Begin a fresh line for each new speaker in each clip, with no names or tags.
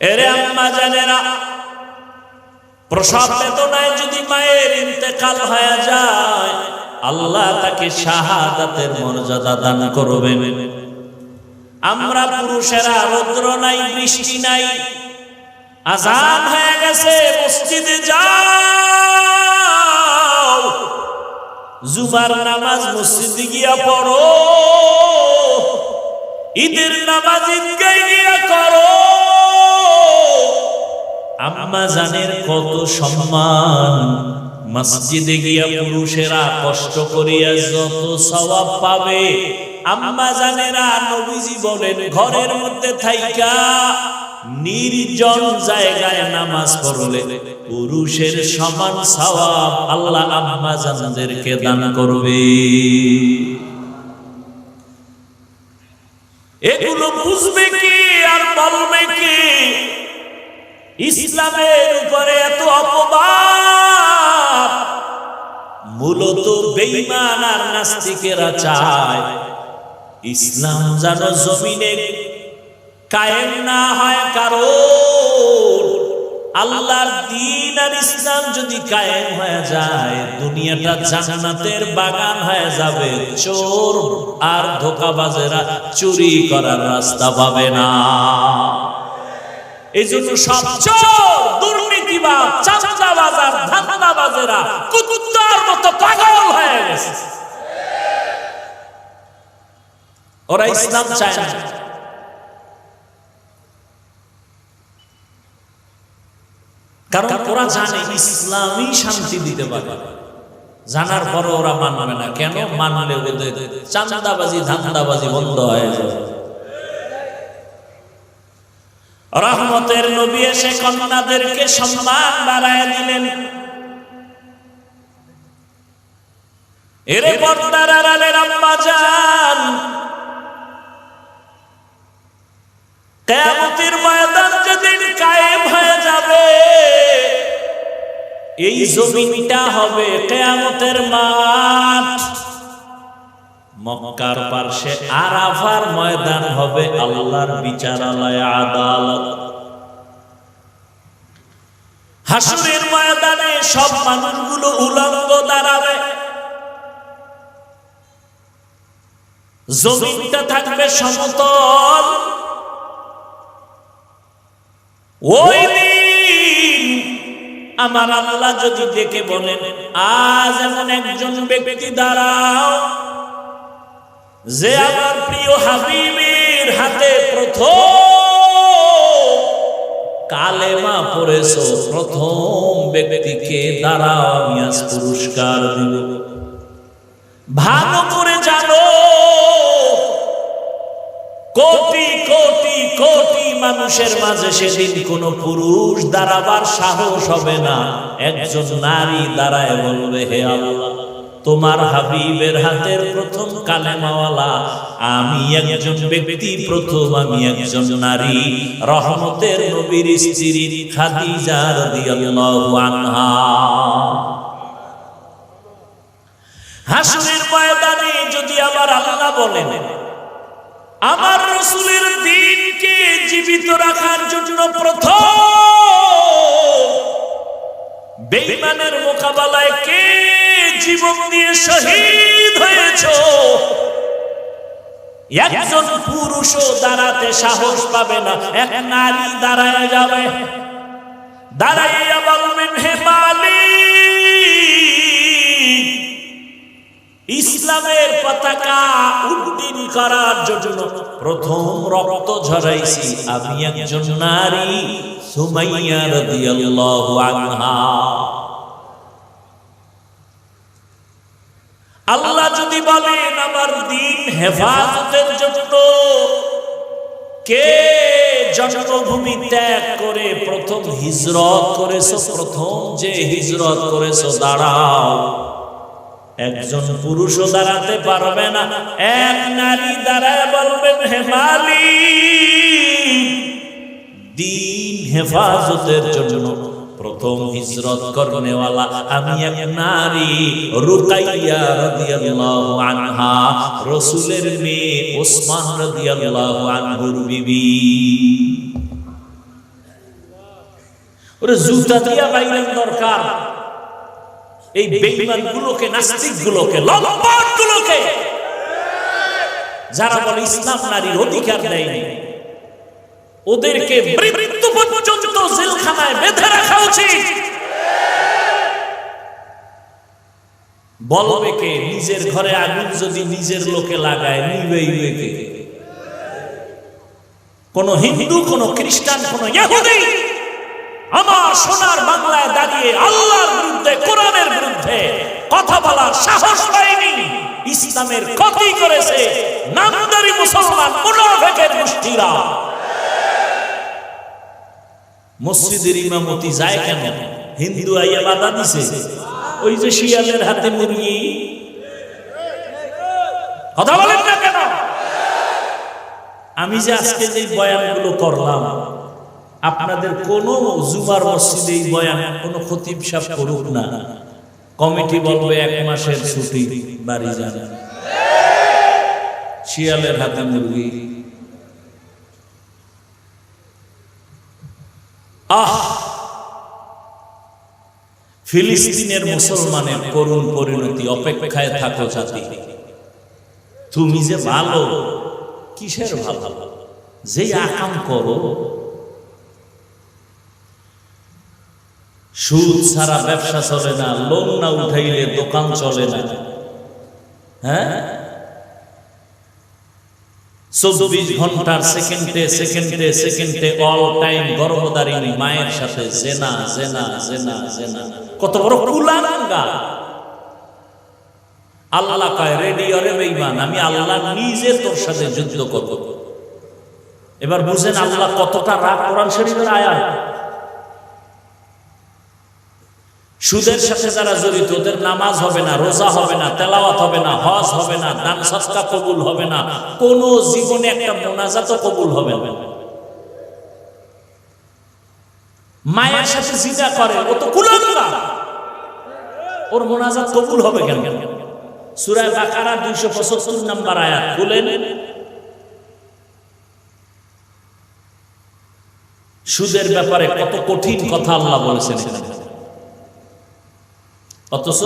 এরে আম্মা জানেরা প্রসব বেদনায় যদি মায়ের ইন্তেকাল হয়ে যায়, আল্লাহ তাকে শাহাদাতের মর্যাদা দান করবেন। আমরা পুরুষেরা রৌদ্র নাই, বৃষ্টি নাই, আজান হয়ে গেছে, মসজিদে যাও। জুমার নামাজ মসজিদে গিয়া পড়ো, ঈদের নামাজ ঈদগায় গিয়া করো। আম্মা জানের কত সম্মান। মসজিদে গিয়া পুরুষেরা কষ্ট করিয়া যত সওয়াব পাবে, আম্মা জানেরা নবীজি বলেন, ঘরের মধ্যে থাইকা নির্জন জায়গায় নামাজ পড়লে পুরুষের সমান সওয়াব আল্লাহ আম্মা জানদেরকে দান করবে। এগুলো বুঝবে কি আর বলবে কি? ইসলামের উপরে এত অপবাদ, মূলত বেঈমান আর নাস্তিকেরা চায় ইসলাম যেন জমিনে কায়েম না হয় কারও আল্লাহর দিন আর ইসলাম যদি কায়েম হয়ে যায়, দুনিয়াটা জান্নাতের বাগান হয়ে যাবে, চোর আর ধোকাবাজেরা চুরি করার রাস্তা পাবে না। এই জন্য সব চোর দুর্নীতিবাদ চাঁদাবাজ আর ধান্দাবাজেরা মতো পাগল হয়ে গেছে। ওরা ইসলাম চায় না। কারণ ওরা জানে ইসলামই শান্তি দিতে পারে। জানার পরে ওরা মানবে না। কেন? মানলে ওদের চান্দাবাজি ধান্দাবাজি বন্ধ হয়ে যাবে। রহমতের নবী এসে কন্যাদেরকে সম্মান বাড়ায় দিলেন। এরে পর্দার আড়ালের আম্মা যান কেয়ামতের ময়দান যেদিন কায়েম হয়ে যাবে, এই জমিটা হবে কেয়ামতের মাঠ। মক্কার পার্শ্বে আরাফার ময়দান হবে আল্লাহর বিচারালয় আদালত। হাসুরের ময়দানে সব মানুষগুলো উলঙ্গ দাঁড়াবে। জমিনটা থাকবে সমতল। ওই দিন আমার আল্লাহ যদি দেখে বলেন, আজ এমন একজন ব্যক্তি দাঁড়াও। যে আমার প্রিয় হাবিবের হাতে প্রথম কালেমা পড়েছো প্রথম ব্যক্তিকে দাঁড়াও আমি আজ পুরস্কার দিব। ভালো করে জানো কোটি কোটি কোটি মানুষের মাঝে সেদিন কোন পুরুষ দাঁড়াবার সাহস হবে না। একজন নারী দাঁড়ায় বলবে হে আল্লাহ তোমার হাবিবের হাতের প্রথম কালেমাওয়ালা, আমি একজন ব্যক্তি, প্রথম আমি একজন নারী। রহমতের নবীর স্ত্রী খাদিজা রাদিয়াল্লাহু আনহা। হাসরের ময়দানে যদি আমার আল্লাহ বলেন, আমার রসুলের দিনকে জীবিত রাখার জন্য প্রথম বেইমানের মোকাবেলায় কে জীবন দিয়ে শহীদ হয়েছ? একজন পুরুষও দাঁড়াতে সাহস পাবে না, এক নারী দাঁড়ায় যাবে। দাঁড়াইয়া বলবেন, হে পতাকা উড্ডীন করার জন্য প্রথম রক্ত ঝরাইছি আমি একজন নারী, সুমাইয়া রাদিয়াল্লাহু আনহা। আল্লাহ যদি বলেন, আমার দিন হেফাজতের জন্য কে জন্মভূমি ত্যাগ করে প্রথম হিজরত করেছ, প্রথম যে হিজরত করেছ, দাঁড়াও। একজন পুরুষও দাঁড়াতে পারবে না। এক নারী দাঁড়ায় বলবেন হেমালি দিন হেফাজতের জন্য প্রথম হিজরত করনেওয়ালা আমি এক নারী, রুকাইয়া রাদিয়াল্লাহু আনহা, রাসূলের মেয়ে ওসমান রাদিয়াল্লাহু আনহুর বিবি। ওরে জুতা দিয়া বাইরের দরকার। এই বেঈমান গুলোকে নাস্তিক গুলোকে লম্পট গুলোকে যারা বলে ইসলাম নারীর অধিকার দেয়নি ওদেরকে মৃত্যু পর্যন্ত জেলখানায় বেঁধে রাখা উচিত। বলবে কে নিজের ঘরে আগুন যদি নিজের লোকে লাগায় নিবে কে কোন হিন্দু কোন খ্রিস্টান কোন ইহুদি আমার সোনার বাংলায় দাঁড়িয়ে আল্লাহর বিরুদ্ধে, কোরআনের বিরুদ্ধে কথা বলার সাহস পায়নি ইসলামের ক্ষতি করেছে নামদারি মুসলমান মুনাফেকের গোষ্ঠীরা। মসজিদের ইমামতি যায় কেন? হিন্দু আইয়া বাধা দিছে। ওই যে শিয়ালের হাতে মুরগি। কথা বলেন না কেন? আমি যে আজকে যে বয়ানগুলো করলাম আপনাদের কোন জুমার মসজিদে এই বয়ান, কোন খতিব সাহেব করুক না। কমিটি বলবে এক মাসের ছুটি, বাড়ি যান। শিয়ালের হাতে মুরগি। আহ! ফিলিস্তিনের মুসলমানের করুণ পরিণতি, অপেক্ষায় থাকো জাতি। তুমি যে ভালো, কিসের ভালো? যে আকাম করো সুদ ছাড়া ব্যবসা চলে না, লোন না উঠাইলে দোকান চলে না। হ্যাঁ? চব্বিশ ঘণ্টার সেকেন্ডে সেকেন্ডে সেকেন্ডে অল টাইম গর্ভদারিণী মায়ের সাথে জেনা জেনা জেনা জেনা। কত বড় কুলাঙ্গা আল্লাহ কয় রেডি অরে বেঈমান, আমি আল্লাহ নিজে তোর সাথে যুদ্ধ করব। এবার বুঝেন আল্লাহ কতটা রাগ কোরআন শরীফের আয়াত। সুদের সাথে যারা জড়িত, ওদের নামাজ হবে না, রোজা হবে না, তেলাওয়াত হবে না, হজ হবে না, দান সৎকা কবুল হবে না, কোন জীবনে একটা মোনাজাত কবুল হবে না। মায়ের সাথে জিজা করে, ও তো কুলাঙ্গা ওর মোনাজাত কবুল হবে কেন? সুরায় বাকারা দুইশো পঁচাত্তর নাম্বার আয়াত, খুলেন। সুদের ব্যাপারে কত কঠিন কথা আল্লাহ বলেছেন এখানে। অথচ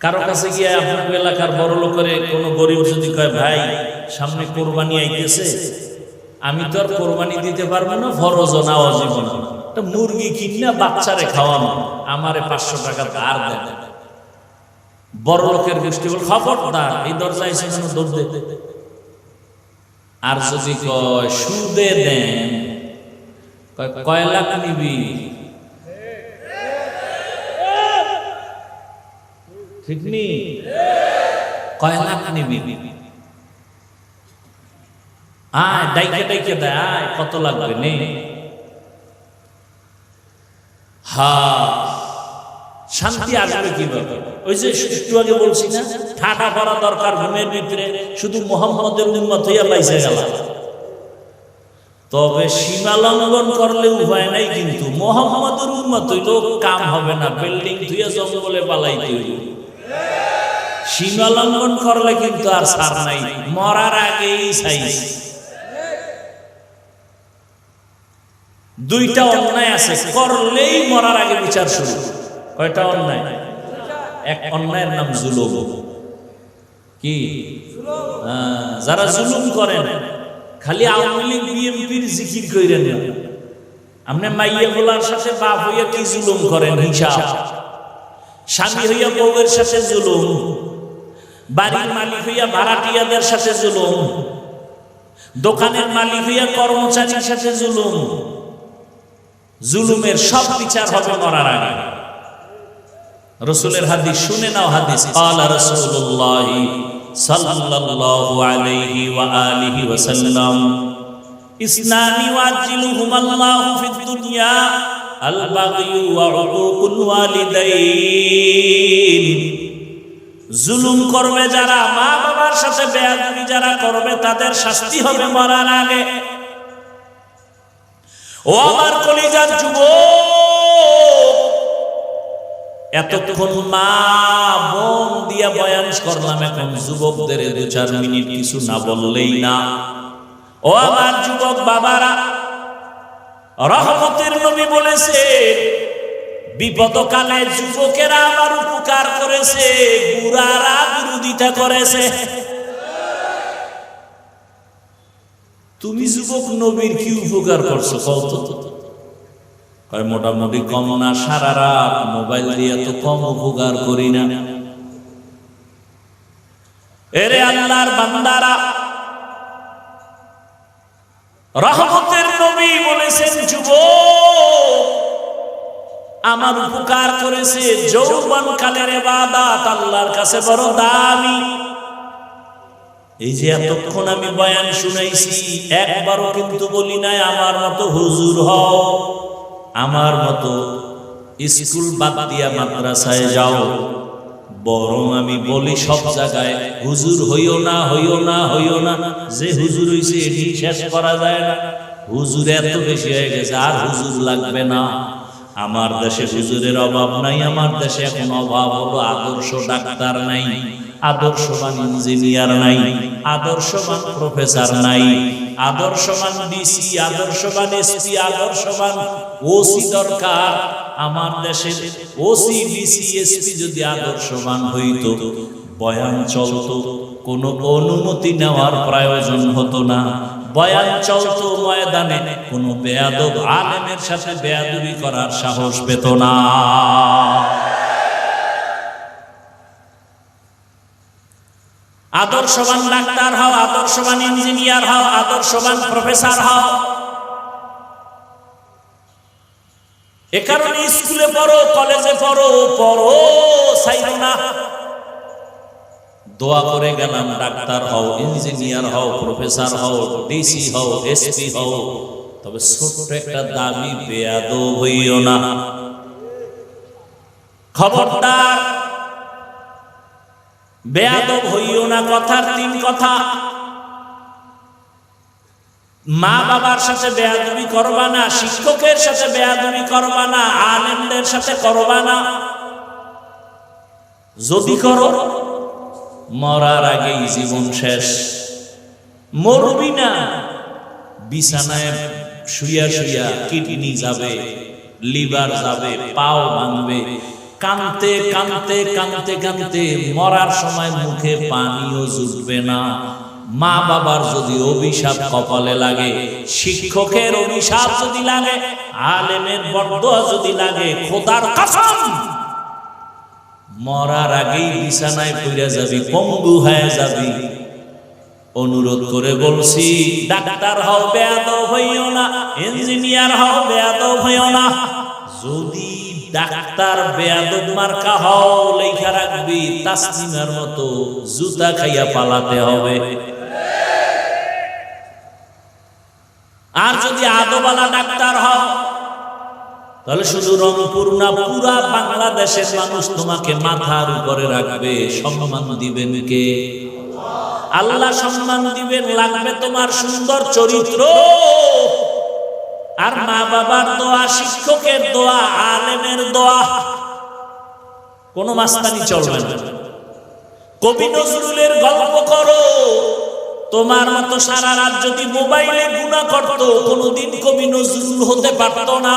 কারও কাছে গিয়ে আপনার এলাকার বড় লোকের কোনো গরিব যদি কয়, ভাই, সামনে কোরবানি আইতেছে, আমি তো আর কোরবানি দিতে পারব না, ফরজ না অজীবন। মুরগি কিনা বাচ্চারে খাওয়ানো, আমারে পাঁচশো টাকা আর দেন। বড় লোকের গোষ্ঠী বল খবরদার, এই দরজায় এসে যেন দৌড় দে। আর যদি কয়, সুদে দেন। কয় কয় লাখ নিবি? ঠিক নি কয় লাখ নিবি? আয় ডাইকে ডাইকে দেয় আয় কত লাগবে নে। হা শান্তি আসবে কীভাবে? ওই যে একটু আগে বলছি না ঠাটা করা দরকার ঘুমের ভিতরে শুধু মোহাম্মদের উন্মত হইয়া পাইছে গেল। তবে সীমা লঙ্ঘন করলে উপায় নাই কিন্তু মোহাম্মদের উন্মত হইল কাম হবে না বিল্ডিং ধুয়ে জঙ্গলে পালাইতে হইল সীমা লঙ্ঘন করলে কিন্তু আর সার নাই। মরার আগেই সাইজ দুইটা অন্যায় আছে, করলেই মরার আগে বিচার শুরু। কয়টা অন্যায়? এক অন্যায়ের নাম জুলুম। কি? যারা জুলুম করেন খালি আওয়ামী লীগ, বিএনপির জিকির কইরেন না আপনি মাইয়া বলার সাথে বাপ হইয়া কি জুলুম করেন হিসাব? স্বামী হইয়া বউয়ের সাথে জুলুম, বাড়ির মালিক হইয়া ভাড়াটিয়াদের সাথে জুলুম, দোকানের মালিক হইয়া কর্মচারীর সাথে জুলুম, জুলুমের সব বিচার হবে মরার আগে। রসুলের হাদিস শুনে নাও, হাদিস। আলা রাসূলুল্লাহ সাল্লাল্লাহু আলাইহি ওয়া আলিহি ওয়া সাল্লাম ইসনানি ওয়াজিলুহুমা আল্লাহু ফিদ দুনিয়া ওয়া উকুকুল ওয়ালিদাইন জুলুম করবে যারা মা বাবার সাথে বেয়াদবি যারা করবে, তাদের শাস্তি হবে মরার আগে। ও আমার কলিজার যুবক, এতক্ষণ মা বোন দিয়া বয়ান করলাম, এখন যুবকদের দু চার মিনিট কিছু না বললেই না। ও আমার যুবক বাবারা রহমতের নবী বলেছে, বিপদকালে যুবকেরা আমার উপকার করেছে, বুড়ারা বিরোধিতা করেছে। তুমি যুবক নবীর কি উপকার করছ কত মোটামুটি কম না, সারা রাত মোবাইল দিয়ে তো কম উপকার করি না। এরে আল্লাহর বান্দারা রহমতের নবী বলেছেন যুব আমার উপকার করেছে যৌবন কালের এবাদাত আল্লাহর কাছে বড় দামি। এই যে এতক্ষণ আমি বয়ান শুনাইছি, একবারও কিন্তু বলি নাই, আমার মতো হুজুর হও, আমার মতো স্কুল বাদ দিয়া মাদ্রাসায় যাও। বরং আমি বলি সব জায়গায়, হুজুর হইও না হইও না হইও না, যে হুজুর হইছে এটি শেষ করা যায় না। হুজুর এত বেশি হয়ে গেছে, আর হুজুর লাগবে না। আমার দেশে হুজুরের অভাব নাই, আমার দেশে এখন অভাব হলো আদর্শ ডাক্তার নাই। আদর্শবান ইঞ্জিনিয়ার নাই, আদর্শবান প্রফেসর নাই, আদর্শবান ডিসি, আদর্শবান এসপি, আদর্শবান ওসি দরকার। আমার দেশের ওসি, ডিসি, এসপি যদি আদর্শবান হইতো, বয়ান চলতো, কোনো অনুমতি নেওয়ার প্রয়োজন হতো না। বয়ান চলতো, ময়দানে কোনো বেয়াদব আলেমের সাথে বেয়াদবি করার সাহস পেত না। আদর্শবান ডাক্তার হও, আদর্শবান ইঞ্জিনিয়ার হও, আদর্শবান প্রফেসর হও। এ কারণে স্কুলে পড়ো, কলেজে পড়ো পড়ো, চাইব না। দোয়া করে গেলাম, ডাক্তার হও, ইঞ্জিনিয়ার হও, প্রফেসর হও, ডিসি হও, এসপি হও। তবে ছোট্ট একটা দাবি বেয়াদ হইও না। খবরদার বেয়াদব হইও না, কথার তিন কথা। মা বাবার সাথে বেয়াদবি করবা না, শিক্ষকের সাথে বেয়াদবি করবা না, আলেমদের সাথে করবা না। যদি করো, মরার আগেই জীবন শেষ। মরবি না, বিছানায় শুইয়া শুইয়া কিডনি যাবে, লিভার যাবে, পাও ভাঙবে। কানতে কানতে কানতে কানতে মরার সময় মুখে পানিও জুটবে না। মা বাবার যদি অভিশাপ কপালে লাগে, শিক্ষকের অভিশাপ যদি লাগে, আলেমের বরদোয়া যদি লাগে, খোদার কসম, মরার আগেই বিছানায় পড়ে যাবি, পঙ্গু হয়ে যাবি। অনুরোধ করে বলছি, ডাক্তার হও, বেয়াদব হইও না, ইঞ্জিনিয়ার হও, বেয়াদব হইও না। যদি ডাক্তার বেয়াদব মার্কা হও, লেখা রাখবি তাসলিমের মতো জুতা খাইয়া পালাতে হবে। আর যদি আদবালা ডাক্তার হও, তাহলে শুধু রংপুর না, পুরা বাংলাদেশের মানুষ তোমাকে মাথার উপরে রাখবে। সম্মান দিবেন কে? আল্লাহ সম্মান দিবেন, লাগবে তোমার সুন্দর চরিত্র। আর মা বাবার দোয়া, শিক্ষকের দোয়া, আলেমের দোয়া, কোন মাস্তানি চলবে না। কবি নজরুলের গল্প করো, তোমার মতো সারা রাত যদি মোবাইলে গুণা করতো, কোনোদিন কবি নজরুল হতে পারত না।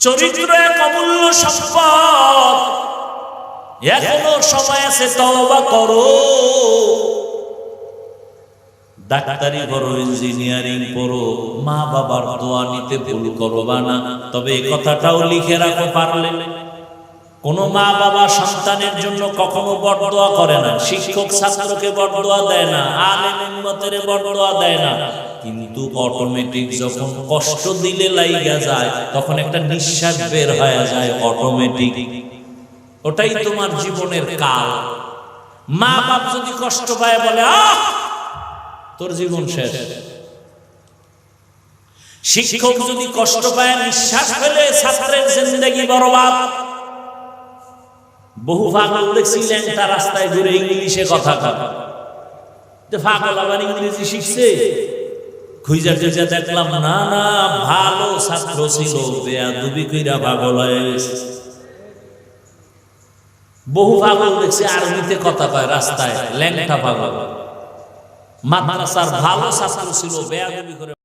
চরিত্র এক অমূল্য সম্পদ। এখনও সময় আছে তওবা করো। ডাক্তারি করো ইঞ্জিনিয়ারিং পড়ো মা বাবার দোয়া নিতে ভুল করবা না। তবে এই কথাটাও লিখে রাখো পারলে। কোন মা বাবা সন্তানের জন্য কখনো বড়দোয়া করে না। শিক্ষক ছাত্রকে বড়দোয়া দেয় না, আলেম উম্মতের বড়দোয়া দেয় না। কিন্তু অটোমেটিক যখন কষ্ট দিলে লাইগা যায়, তখন একটা নিঃশ্বাস বের হয়ে যায় অটোমেটিক ওটাই তোমার জীবনের কাল। মা বাপ যদি কষ্ট পায় বলে, আহ তোর জীবন শেষ। শিক্ষক যদি কষ্ট পায় নিঃশ্বাস ফেলে ছাত্রের জিন্দগি বরবাদ। বহু পাগল দেখছিলেন তার রাস্তায় ঘুরে ইংলিশে কথা কথা। পাগল আবার ইংরেজি শিখছে। খুঁজা খুঁজা দেখলাম না না ভালো ছাত্র ছিল বেয়াদুবি কইরা পাগল বহু পাগল দেখছি আরবিতে কথা কয় রাস্তায় ল্যাংটা পাগল। মাদ্রাসার ভালো ছাত্র ছিল বেয়াদবি করে